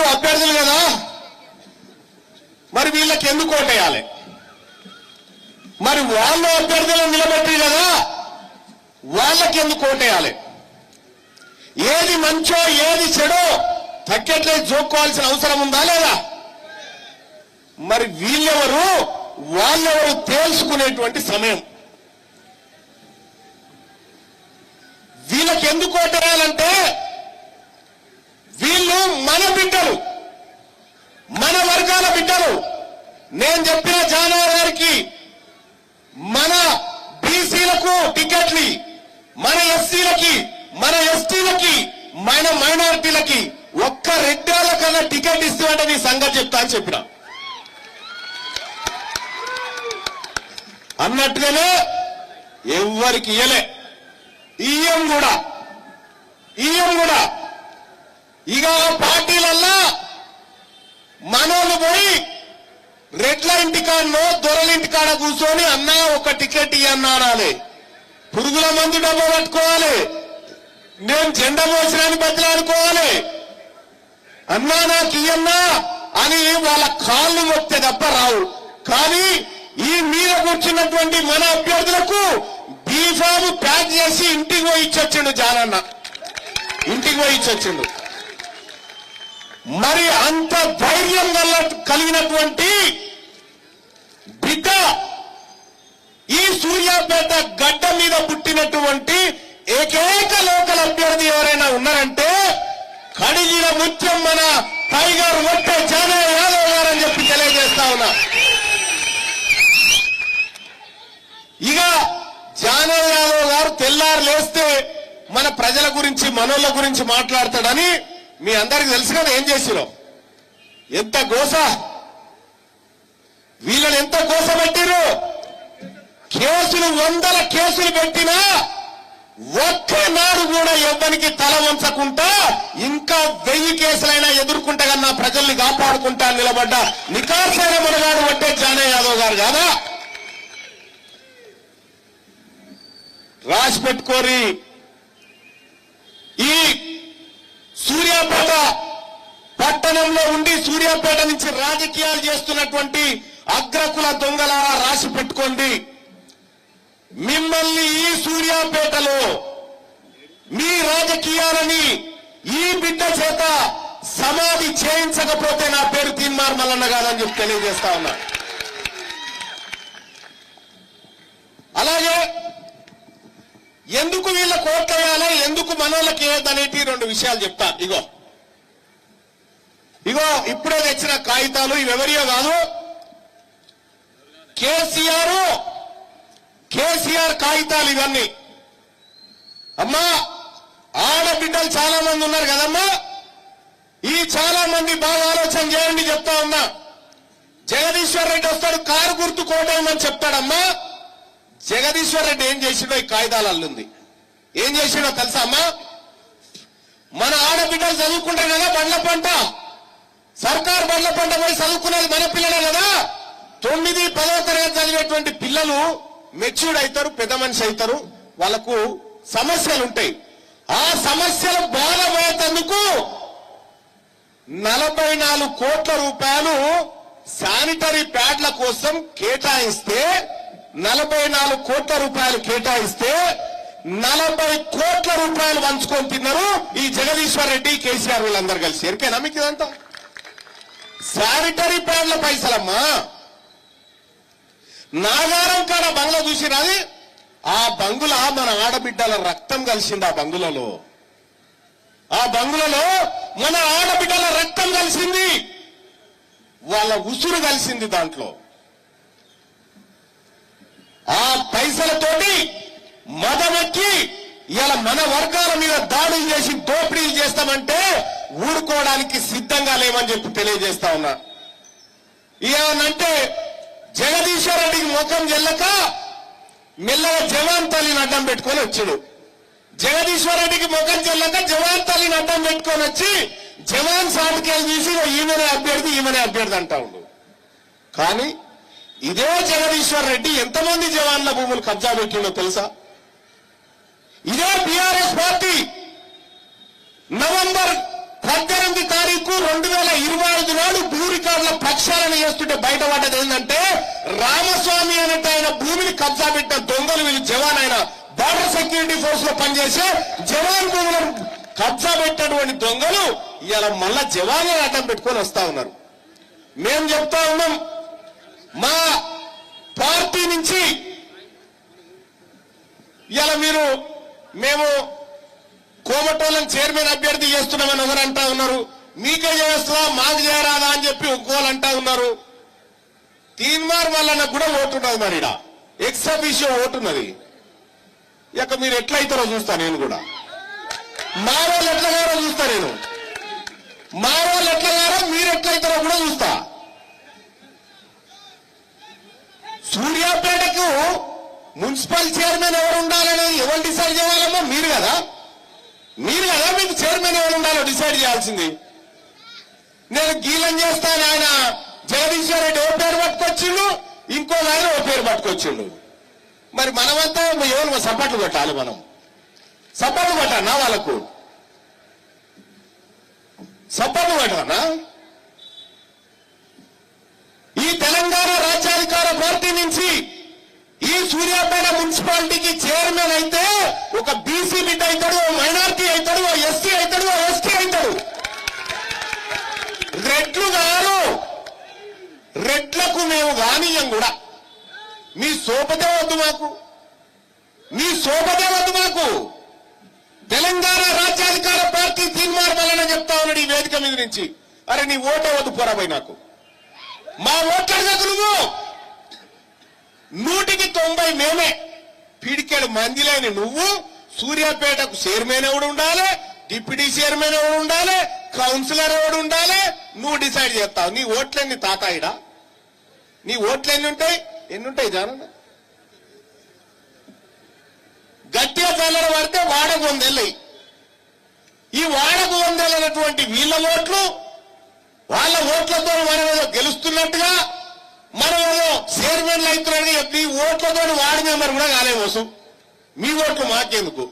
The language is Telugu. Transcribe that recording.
వీళ్ళు అభ్యర్థులు కదా? మరి వీళ్ళకి ఎందుకు ఓటేయాలి మరి వాళ్ళు అభ్యర్థులను నిలబెట్టి కదా? వాళ్ళకి ఎందుకు ఓటేయాలి ఏది మంచో ఏది చెడో తగ్గట్లే చూసుకోవాల్సిన అవసరం ఉందా లేదా? మరి వీళ్ళెవరు? వాళ్ళెవరు తేల్చుకునేటువంటి సమయం? వీళ్ళకి ఎందుకు ఓటేయాలంటే వీళ్ళు మన బిడ్డలు మన వర్గాల బిడ్డలు నేను చెప్పిన జానవరి గారికి మన బీసీలకు టికెట్లు మన ఎస్సీలకి మన ఎస్టీలకి మన మైనారిటీలకి ఒక్క రెడ్డాల కన్నా టికెట్ ఇస్తామంటే నీ సంగతి చెప్తా అని చెప్పిన. అన్నట్టుగానే ఎవ్వరికి ఇయ్యలే. ఈఎం కూడా. ఈఎం కూడా. ఇక పార్టీలల్లా మనోళ్ళు పోయి రెడ్ల ఇంటికాడలో దొరల ఇంటికాడ కూర్చొని అన్నా ఒక టికెట్ ఇయ్యన్నా అనాలి పురుగుల మందు డబ్బు పట్టుకోవాలి. నేను జెండా మోసరాని అనుకోవాలి అన్నా నాకు ఇయ్యన్నా అని వాళ్ళ కాళ్ళు మొక్తే తప్ప రావు. కానీ ఈ మీద కూర్చున్నటువంటి మన అభ్యర్థులకు బీఫామ్ ప్యాక్ చేసి ఇంటికి పోయి ఇచ్చొచ్చిండు జానన్న. ఇంటికి పోయి ఇచ్చొచ్చిండు. మరి అంత ధైర్యం వల్ల కలిగినటువంటి బిడ్డ ఈ సూర్యాపేట గడ్డ మీద పుట్టినటువంటి ఏకైక లోకల్ అభ్యర్థి ఎవరైనా ఉన్నారంటే కడిగిన ముత్యం మన టైగర్ ఒట్టే జానయ్య యాదవ్ గారని చెప్పి తెలియజేస్తా ఉన్నా. ఇక జానవ్ యాదవ్ గారు తెల్లారు లేస్తే మన ప్రజల గురించి మనోళ్ళ గురించి మాట్లాడతాడని మీ అందరికి తెలుసు కదా ఏం చేసిరో ఎంత గోస. వీళ్ళని ఎంత గోస పెట్టిరు కేసులు వందల కేసులు పెట్టినా ఒక్కనాడు కూడా ఎవ్వరికి తల వంచకుండా ఇంకా వెయ్యి కేసులైనా ఎదుర్కొంటే కన్నా ప్రజల్ని కాపాడుకుంటా నిలబడ్డ. నికాసైన మనగాడు అంటే జానే యాదవ్ గారు కాదా? రాసి పెట్టుకోరి. ఈ సూర్యాపేట పట్టణంలో ఉండి సూర్యాపేట నుంచి రాజకీయాలు చేస్తున్నటువంటి అగ్రకుల దొంగలారా రాసి పెట్టుకోండి. మిమ్మల్ని ఈ సూర్యాపేటలో మీ రాజకీయాలని ఈ బిడ్డ చేత సమాధి చేయించకపోతే నా పేరు తీన్మార్ మల్లన్న కాదని చెప్పి తెలియజేస్తా ఉన్నా. అలాగే ఎందుకు వీళ్ళ కోట్లేయాలి ఎందుకు మనోళ్ళకి ఏదనేటి రెండు విషయాలు చెప్తా. ఇగో. ఇగో ఇప్పుడే తెచ్చిన కాగితాలు ఇవి ఎవరియో కాదు కేసీఆర్ కేసీఆర్ కాగితాలు ఇవన్నీ. అమ్మా ఆడబిడ్డలు చాలా మంది ఉన్నారు కదమ్మా. ఈ చాలా మంది బాగా ఆలోచన చేయండి చెప్తా ఉన్నా. జగదీశ్వర్ రెడ్డి వస్తాడు కారు గుర్తు కోటేయమని చెప్తాడమ్మా. జగదీశ్వర్ రెడ్డి ఏం చేసిండో ఈ కాగితాలు అల్లుంది. ఏం చేసిండో తెలుసా అమ్మా? మన ఆడబిడ్డలు చదువుకుంటారు కదా బండ్ల పంట. సర్కార్ బండ్ల పంట పోయి చదువుకునేది మన పిల్లలే కదా. తొమ్మిది పదో తరగతి చదివేటువంటి పిల్లలు మెచ్యూర్డ్ అవుతారు పెద్ద మనిషి అవుతారు వాళ్ళకు సమస్యలు ఉంటాయి ఆ సమస్యలు బాధపడేందుకు నలభై నాలుగు కోట్ల రూపాయలు శానిటరీ ప్యాడ్ల కోసం కేటాయిస్తే నలభై నాలుగు కోట్ల రూపాయలు కేటాయిస్తే నలభై కోట్ల రూపాయలు పంచుకొని తిన్నారు ఈ జగదీశ్వర్ రెడ్డి కేసీఆర్ వీళ్ళందరూ కలిసి. ఎరికేనా మీకు ఇదంతా? శానిటరీ ప్యాడ్ల పైసలమ్మా. నాగారం కాడ బంగ్లా చూసిరాది ఆ బంగుల మన ఆడబిడ్డల రక్తం కలిసింది ఆ బంగులలో. ఆ బంగులలో మన ఆడబిడ్డల రక్తం కలిసింది. వాళ్ళ ఉసురు కలిసింది దాంట్లో. ఆ పైసలతోటి మదమెక్కి ఇలా మన వర్గాల మీద దాడులు చేసి దోపిడీలు చేస్తామంటే ఊరుకోవడానికి సిద్ధంగా లేమని చెప్పి తెలియజేస్తా ఉన్నా. ఏమనంటే జగదీశ్వర్ రెడ్డికి ముఖం చెల్లక మెల్లగా జవాన్ తల్లిని అడ్డం పెట్టుకొని వచ్చాడు. జగదీశ్వర్ రెడ్డికి ముఖం చెల్లక జవాన్ తల్లిని అడ్డం పెట్టుకొని వచ్చి జవాన్ సాటికేలు తీసి "ఓ ఈమెనే అభ్యర్థి ఈమెనే అభ్యర్థి అంటా ఉండు. కానీ ఇదే జగదీశ్వర్ రెడ్డి ఎంతమంది జవాన్ల భూములు కబ్జా పెట్టిండో తెలుసా? ఇదే బీఆర్ఎస్ పార్టీ నవంబర్ పద్దెనిమిది తారీఖు రెండు వేల చేస్తుంటే బయటపడ్డది ఏంటంటే రామస్వామి అనేట ఆయన భూమిని కబ్జా పెట్టిన దొంగలు వీళ్ళు జవాన్ ఆయన. బార్డర్ సెక్యూరిటీ ఫోర్స్లో పనిచేసే జవాన్ భూములను కబ్జా పెట్టినటువంటి దొంగలు ఇలా మళ్ళా జవాన్లు ఆటం పెట్టుకొని వస్తా ఉన్నారు. మేము చెప్తా ఉన్నాం మా పార్టీ నుంచి ఇలా మీరు మేము కోమటోళ్ళని చైర్మన్ అభ్యర్థి చేస్తున్నామని ఒకరు అంటా ఉన్నారు? మీకే చేస్తా మాకు చేయరాదా అని చెప్పి ఇంకోళ్ళు అంటా ఉన్నారు. తీన్మార్ వల్ల కూడా ఓటున్నది మరి ఈడ. ఎక్సఫిషియో ఓటున్నది ఇక మీరు ఎట్లయితారో చూస్తా నేను కూడా. మా వాళ్ళు ఎట్లగారో చూస్తా నేను. మా వాళ్ళు ఎట్లగారో మీరు ఎట్లయితారో కూడా చూస్తా. సూర్యాపేటకు మున్సిపల్ చైర్మన్ ఎవరు ఉండాలని ఎవరు డిసైడ్ చేయాలమ్మా మీరు కదా. మీరు కదా మీకు చైర్మన్ ఎవరు ఉండాలో డిసైడ్ చేయాల్సింది. నేను గీలం చేస్తాను ఆయన జగదీశ్వర్ రెడ్డి ఓ పేరు పట్టుకొచ్చిండు ఇంకో ఆయన ఓ పేరు పట్టుకొచ్చిండు. మరి మనమంతా ఎవరు సపోర్ట్లు కొట్టాలి మనం? సపోర్ట్లు కొట్టానా వాళ్ళకు. సపోర్ట్లు కొట్టానా ఈ తెలంగాణ రాజ్యాధికార పార్టీ నుంచి ఈ సూర్యాపేట మున్సిపాలిటీకి చైర్మన్ అయితే ఒక బీసీ బిడ్డ అవుతాడు ఓ మైనార్టీ అవుతాడు ఓ ఎస్సీ అవుతాడు ఓ ఎస్టీ అవుతాడు. రెడ్లు గారు. రెడ్లకు మేము కానీయం కూడా. మీ సోపతే వద్దు మాకు. మీ సోపతే వద్దు మాకు. తెలంగాణ రాజ్యాధికార పార్టీ తీర్మానం చెప్తా ఉన్నాడు ఈ వేదిక మీద నుంచి. అరే నీ ఓటే వద్దు పోరాబోయ్ నాకు. మా ఓట్ల నువ్వు. నూటికి తొంభై మేమే. పిడికెడు మందిలేని నువ్వు సూర్యాపేటకు చైర్మన్ ఎవడు ఉండాలి? డిప్యూటీ చైర్మన్ ఎవడు ఉండాలి? కౌన్సిలర్ ఎవడు ఉండాలి? నువ్వు డిసైడ్ చేస్తావు. నీ ఓట్లన్నీ తాతాయిడా నీ ఓట్లు ఎన్ని ఉంటాయి? ఎన్ని ఉంటాయి జాన గట్టిగా చల్లర పడితే వాడకు వందెళ్ళయి ఈ వాడకు వందెళ్ళనటువంటి వీళ్ళ ఓట్లు వాళ్ళ ఓట్లతో మనం గెలుస్తున్నట్టుగా మనం ఏదో చైర్మన్లు అవుతున్నాడు నీ ఓట్లతో వాడి మెంబర్ కూడా కాలేమోసం మీ ఓట్లు మాకెందుకు?